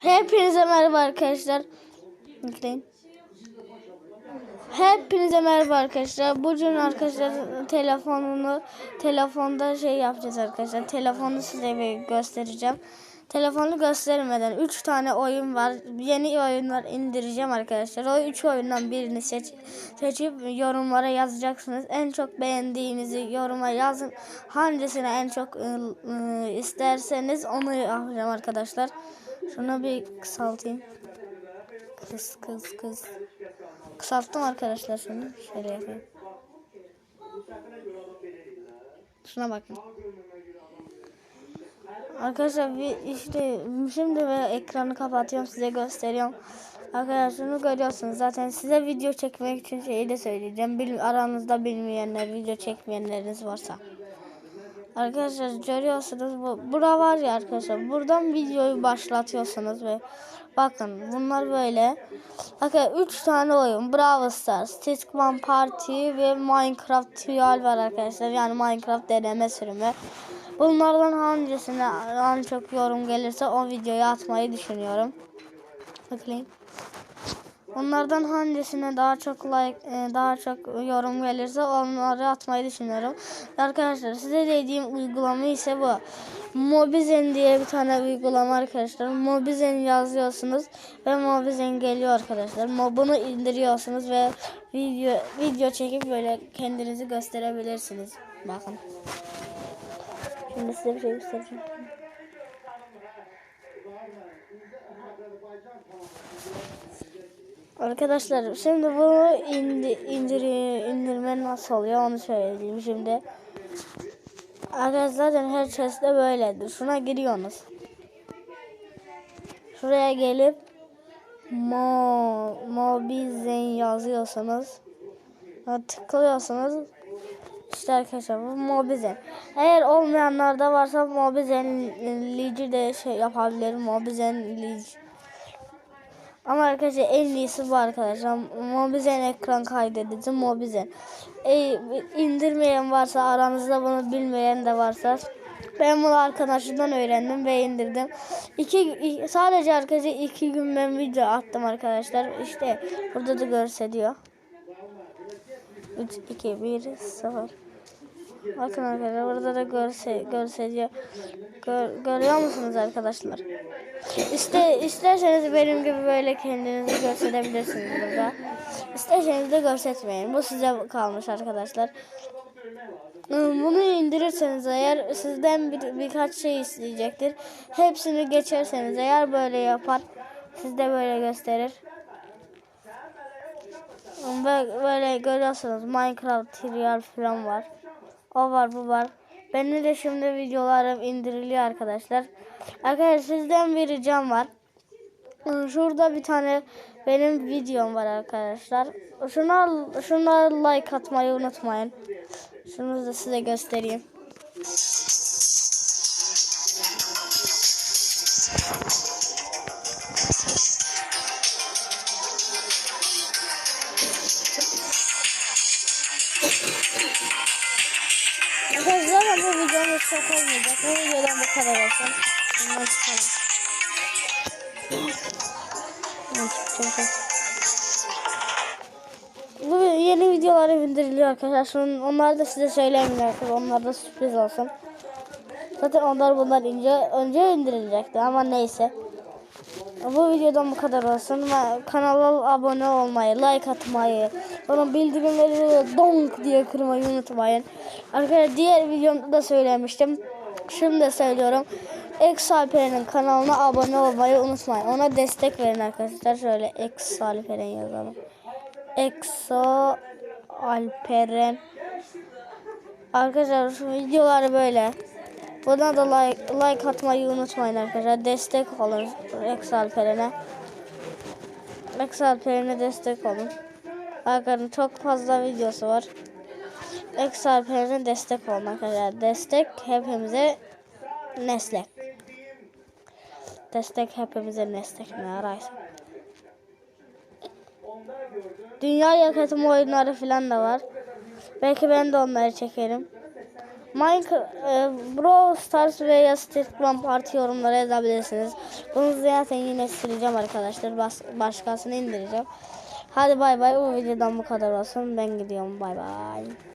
Hepinize merhaba arkadaşlar. Bekleyin. Hepinize merhaba arkadaşlar. Bugün arkadaşlar telefonunu telefonda şey yapacağız arkadaşlar. Telefonu size bir göstereceğim. Telefonu göstermeden 3 tane oyun var. Yeni oyunlar indireceğim arkadaşlar. O 3 oyundan birini seç, seçip yorumlara yazacaksınız. En çok beğendiğinizi yoruma yazın. Hangisini en çok ı, ı, isterseniz onu yapacağım arkadaşlar. Şunu bir kısaltayım. Kız kız kız. Kısalttım arkadaşlar şunu. Şöyle yapayım. Şuna bakın. Arkadaşlar işte şimdi ve ekranı kapatıyorum size gösteriyorum. Arkadaşlar şunu görüyorsunuz zaten size video çekmek için şeyi de söyleyeceğim. Bil, aranızda bilmeyenler video çekmeyenleriniz varsa. Arkadaşlar görüyorsunuz bu bura var ya arkadaşlar buradan videoyu başlatıyorsunuz ve bakın bunlar böyle. Bakın 3 tane oyun Brawl Stars, Stickman Party ve Minecraft Trial var arkadaşlar. Yani Minecraft deneme sürümü. Bunlardan hangisine en çok yorum gelirse o videoyu atmayı düşünüyorum. Bakayım. Onlardan hangisine daha çok like, e, daha çok yorum gelirse onları atmayı düşünüyorum. Arkadaşlar size dediğim uygulama ise bu. Mobizen diye bir tane uygulama arkadaşlar. Mobizen yazıyorsunuz ve Mobizen geliyor arkadaşlar. Mo- Bunu indiriyorsunuz ve video video çekip böyle kendinizi gösterebilirsiniz. Bakın. Şimdi size bir şey göstereceğim. Arkadaşlar şimdi bunu indi, indir, indirme nasıl oluyor onu söyleyeyim şimdi. Arkadaşlar her chest'te böyledir. Şuna giriyorsunuz. Şuraya gelip Mo Mobizen yazıyorsanız tıklıyorsunuz. İşte arkadaşlar bu Mobizen. Eğer olmayanlar da varsa Mobizen Lici de şey yapabilirim. Mobizen Lici. Ama arkadaşlar en iyisi bu arkadaşlar. Mobizen ekran kaydedici Mobizen. E, indirmeyen varsa aranızda bunu bilmeyen de varsa ben bunu arkadaşımdan öğrendim ve indirdim. İki, sadece arkadaşlar iki gün ben video attım arkadaşlar. İşte burada da gösteriyor. 3, 2, 1, 0. Bakın arkadaşlar burada da görse, gösteriyor. Gör, görüyor musunuz arkadaşlar? İste, isterseniz benim gibi böyle kendinizi gösterebilirsiniz burada. İsterseniz de göstermeyin. Bu size kalmış arkadaşlar. Bunu indirirseniz eğer sizden bir, birkaç şey isteyecektir. Hepsini geçerseniz eğer böyle yapar. Sizde böyle gösterir. Ve böyle görüyorsunuz Minecraft Trial falan var. O var bu var. Benim de şimdi videolarım indiriliyor arkadaşlar. Arkadaşlar sizden bir ricam var. Şurada bir tane benim videom var arkadaşlar. Şuna, şuna like atmayı unutmayın. Şunu da size göstereyim. Çok olmayacak. Bu videodan bu kadar olsun. Bundan çıkalım. Bu yeni videolar indiriliyor arkadaşlar. Onlar da size söylemiyorum. Onlar da sürpriz olsun. Zaten onlar bunlar ince önce indirilecekti ama neyse. Bu videodan bu kadar olsun. Kanala abone olmayı, like atmayı, sonra bildirimleri donk diye kırmayı unutmayın. Arkadaşlar diğer videomda da söylemiştim. Şimdi de söylüyorum. X Alperen'in kanalına abone olmayı unutmayın. Ona destek verin arkadaşlar. Şöyle X Alperen yazalım. Exo Alperen. Arkadaşlar şu videoları böyle. Buna da like, like atmayı unutmayın arkadaşlar. Destek olun X Alperen'e. X Alperen'e destek olun. Bakın çok fazla videosu var. X Alperen'e destek olun arkadaşlar. Destek hepimize meslek. Destek hepimize meslek ne araysa. Dünya yakıtım oyunları falan da var. Belki ben de onları çekerim. Minecraft, e, Stars veya Stickman Party yorumlara yazabilirsiniz. Bunu zaten yine sileceğim arkadaşlar. Bas, başkasını indireceğim. Hadi bay bay. Bu videodan bu kadar olsun. Ben gidiyorum. Bay bay.